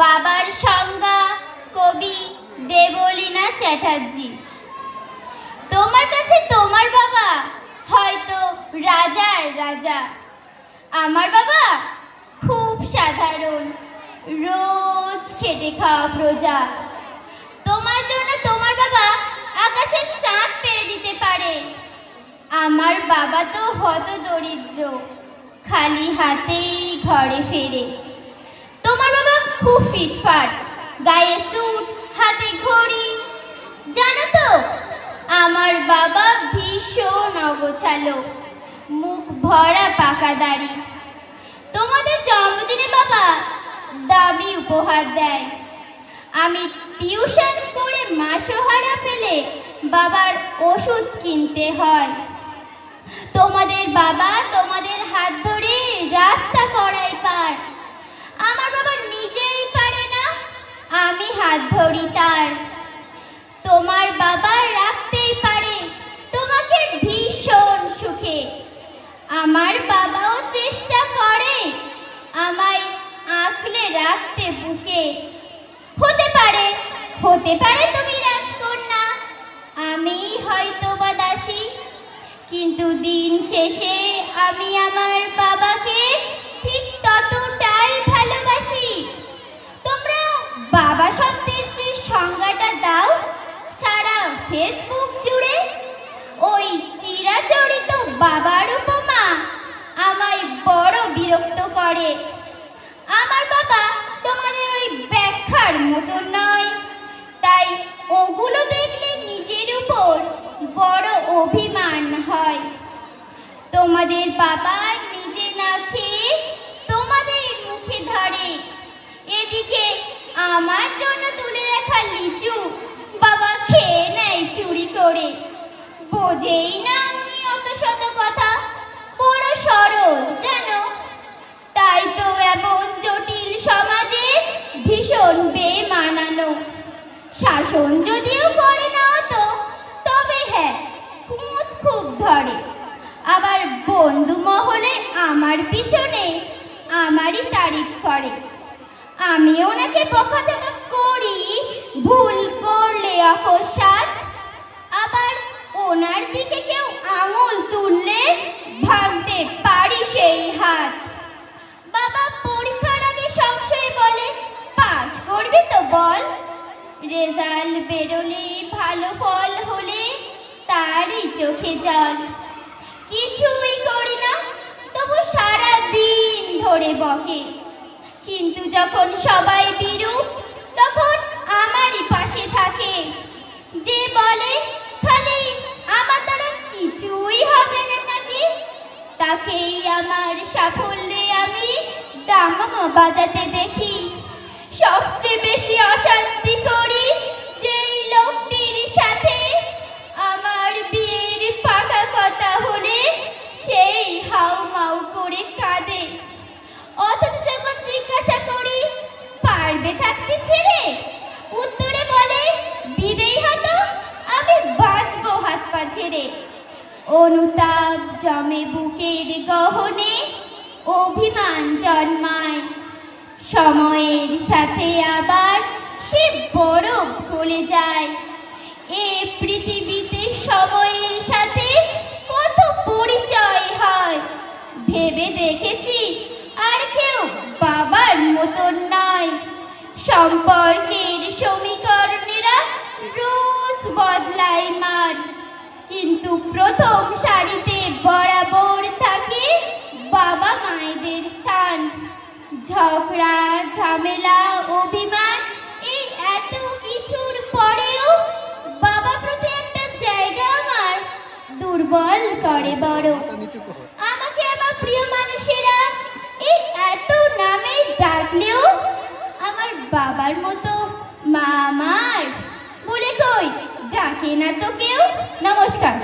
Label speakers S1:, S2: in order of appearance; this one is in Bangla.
S1: বাবার সংজ্ঞা কবি দেবলীনা চ্যাটার্জি। তোমার কাছে তোমার বাবা, হয়তো রাজার রাজা। আমার বাবা খুব সাধারণ, রোজ খেটে খাওয়া প্রজা। তোমার জন্য তোমার বাবা আকাশের চাঁদ পেরে দিতে পারে। আমার বাবা তো হত দরিদ্র, খালি হাতেই ঘরে ফেরে। তোমার বাবা খুব ফিটফাট, গায়ে স্যুট হাতে ঘড়ি। জানো তো, আমার বাবা ভীষণ অগোছালো, মুখ ভরা পাকা দাড়ি। তোমাদের জন্মদিনে বাবা দামি উপহার দেয়। আমি টিউশন করে মাসোহারা পেলে বাবার ওষুধ কিনতে হয়। তোমাদের বাবা তোমাদের হাত ধরে রাস্তা করাই পার। আমার বাবা ধরি তার। তোমার বাবা রাখতেই পারে, তোমাকে ভীষণ সুখে। আমার বাবাও চেষ্টা করে আমায় আঁকলে রাখতে বুকে। হতে পারে হতে পারে তুমি রাজকন্যা আমি হয়তো বা দাসী। কিন্তু দিন শেষে আমি আমার ফেসবুক জুড়ে ওই চিরাচরিত বাবার উপমা আমায় বড় বিরক্ত করে। আমার বাবা তোমাদের ওই ব্যাখ্যার মতো নয়, তাই ওগুলো দেখলে নিজের উপর বড় অভিমান হয়। তোমাদের বাবা নিজে না খেয়ে তোমাদের মুখে ধরে। এদিকে আমার বোঝেই না উনি অত শত কথা, বড় সরল, জানো? তাই তো এমন জটিল সমাজে ভীষণ বেমানানো। শাসন যদিও করে না তো তবে হ্যাঁ খুঁত খুব ধরে। আবার বন্ধু মহলে আমার পিছনে আমারই তারিফ করে। আমি ওনাকে বকাঝকা করি, ভুল করলে অকস্মাৎ আবার ওনার দিকে কেউ আঙুল তুললে ভাঙতে পারি সেই হাত। বাবা পরীক্ষার আগে সংশয়ে বলে, পাস করবি তো বল। রেজাল্ট বেরোলে ভালো ফল হলে তারই চোখে জল। কিছুই করি না, তবু সারা দিন ধরে বকে। কিন্তু যখন সবাই বিরূপ, তখন আমারই পাশে থাকে। যে বলে তাকেই আমার সাফল্যে আমি দামামা বাজাতে দেখি। সবচেয়ে বেশি অশান্তি করি যেই লোকটির সাথে আমার বিয়ের পাকা কথা হলে সেই হাউ মাউ করে কাঁদে। অথচ যখন জিজ্ঞাসা করি, পারবে থাকতে ছেড়ে? উত্তরে বলে বিদেই হতো, আমি বাঁচবো হাত পা ছেড়ে অনুতাপ জমে বুকের গহনে, অভিমান জন্মায়। সময়ের সাথে আবার সে বরফ গলে যায়। এ পৃথিবীতে সময়ের সাথে কত পরিচয় হয়? কিন্তু প্রথম সারিতে বরাবর থাকে বাবা মায়েদের স্থান। ঝগড়া ঝামেলা অভিমান এই এত কিছুর পরেও বাবা প্রতি একটা জায়গা আমার দুর্বল করে বড়। আমাকে আমার প্রিয় মানুষেরা এই এত নামে ডাকলেও আমার বাবার মতো মা আমার বলে কই ডাকে না তো কেউ? নমস্কার।